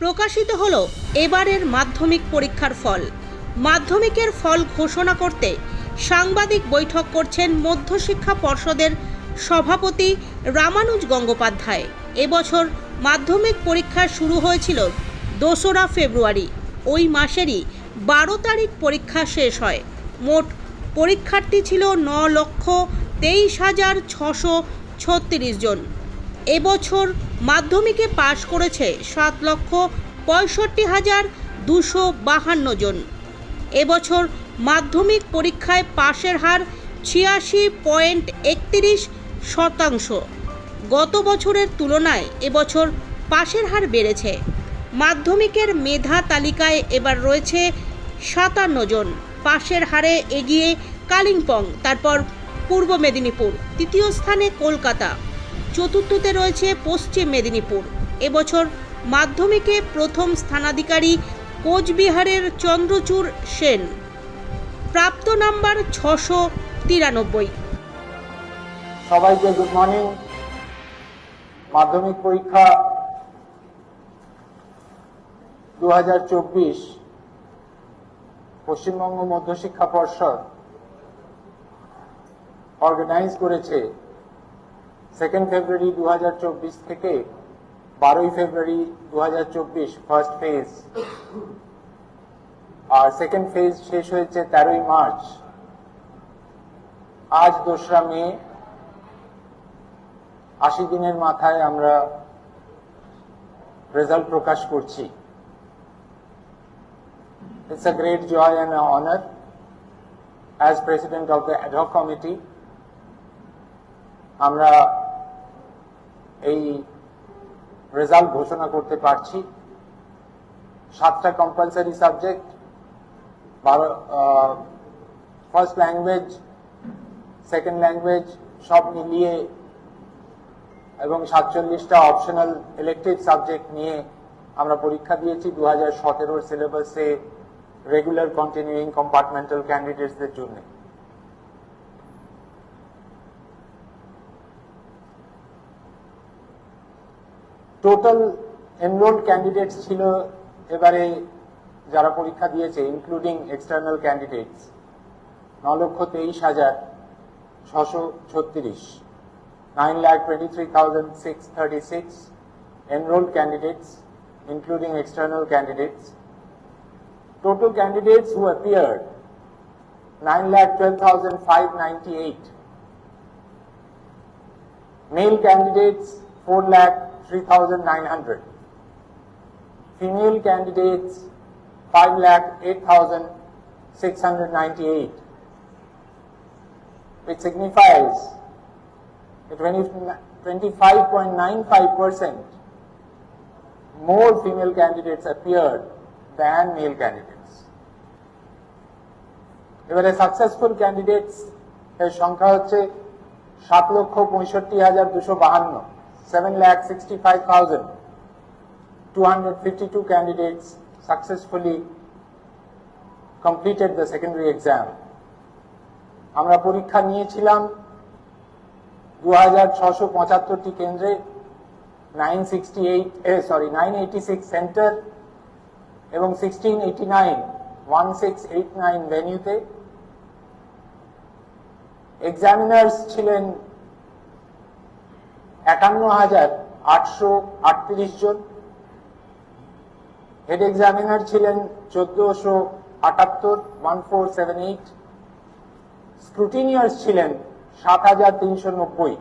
প্রকাশিত হল এবারের মাধ্যমিক পরীক্ষার ফল। মাধ্যমিকের ফল ঘোষণা করতে সাংবাদিক বৈঠক করছেন মধ্যশিক্ষা পর্ষদের সভাপতি রামানুজ গঙ্গোপাধ্যায়। এবছর মাধ্যমিক পরীক্ষা শুরু হয়েছিল দোসরা ফেব্রুয়ারি। ওই মাসেরই বারো তারিখ পরীক্ষা শেষ হয়। মোট পরীক্ষার্থী ছিল ন লক্ষ তেইশ হাজার ছশো ছত্রিশ জন। এবছর মাধ্যমিকে পাশ করেছে সাত লক্ষ পঁয়ষট্টি হাজার দুশো বাহান্ন জন। এবছর মাধ্যমিক পরীক্ষায় পাশের হার ছিয়াশি পয়েন্ট একত্রিশ শতাংশ। গত বছরের তুলনায় এবছর পাশের হার বেড়েছে। মাধ্যমিকের মেধা তালিকায় এবার রয়েছে সাতান্ন জন। পাশের হারে এগিয়ে কালিম্পং, তারপর পূর্ব মেদিনীপুর, তৃতীয় স্থানে কলকাতা। চতুর্থতে রয়েছে পশ্চিম মেদিনীপুর। এবছর মাধ্যমিকে প্রথম স্থানাধিকারী কোচবিহারের চন্দ্রচূড় সেন। প্রাপ্ত নাম্বার ছশো তিরানব্বই। সবাইকে গুড মর্নিং মাধ্যমিক পরীক্ষা দু হাজার চব্বিশ পশ্চিমবঙ্গ মধ্যশিক্ষা পর্ষদ অর্গানাইজ করেছে। সেকেন্ড ফেব্রুয়ারি দু হাজার চব্বিশ থেকে বারোই ফেব্রুয়ারি দু হাজার চব্বিশ ফার্স্ট ফেজ আর সেকেন্ড ফেজ শেষ হয়েছে তেরোই মার্চ আজ দোসরা মে, আশি দিনের মাথায় আমরা রেজাল্ট প্রকাশ করছি। It's a great joy and honour as president of the ad hoc committee আমরা এই রেজাল্ট ঘোষণা করতে পারছি। সাতটা কম্পালসারি সাবজেক্ট বারো ফার্স্ট ল্যাঙ্গুয়েজ সেকেন্ড ল্যাঙ্গুয়েজ সব মিলিয়ে এবং সাতচল্লিশটা অপশনাল ইলেকটিভ সাবজেক্ট নিয়ে আমরা পরীক্ষা দিয়েছি। দু হাজার সতেরোর সিলেবাসে রেগুলার কন্টিনিউইং কম্পার্টমেন্টাল ক্যান্ডিডেটসদের জন্য। টোটাল এনরোল ক্যান্ডিডেট ছিল এবারে যারা পরীক্ষা দিয়েছে ইনক্লুডিং এক্সটার্নাল ক্যান্ডিডেট ন লক্ষ তেইশ হাজার ছশো ছত্রিশ। Nine lakh twenty three thousand six thirty six enrol candidate including external candidate total candidate who appear nine lakh twelve thousand five ninety eight male candidate four lakh 4,03,900. Female candidates, 5,08,698. Which signifies 25.95% more female candidates appeared than male candidates. এবারে successful candidates এর সংখ্যা হচ্ছে সাত লক্ষ পঁয়ষট্টি হাজার দুশো বাহান্ন seven lakh sixty five thousand two hundred fifty two candidates successfully completed the secondary exam আমরা পরীক্ষা নিয়েছিলাম দু হাজার ছশো পঁচাত্তরটি কেন্দ্রে nine sixty eight sorry nine eighty six centre এবং sixteen eighty nine one six ভেনিউতে examiners ছিলেন একান্ন হাজার আটশো আটত্রিশ জন। হেড এক্সামিনার ছিলেন চোদ্দশো আটাত্তর one four seven eight scrutineers ছিলেন সাত হাজার তিনশো নব্বই।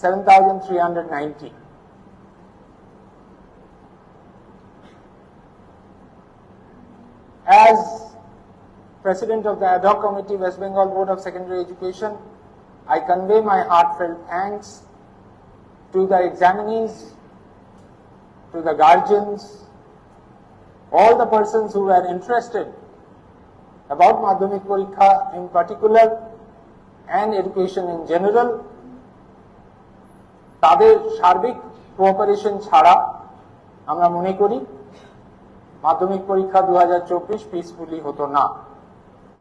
Seven thousand three hundred ninety As President of the Ad hoc Committee, West Bengal Secondary Education, I convey my heartfelt thanks to the examinees, to the guardians, all the persons who were interested about Madhyamik Parikha in particular and education in general তাদের সার্বিক cooperation ছাড়া আমরা মনে করি মাধ্যমিক পরীক্ষা দু peacefully হতো না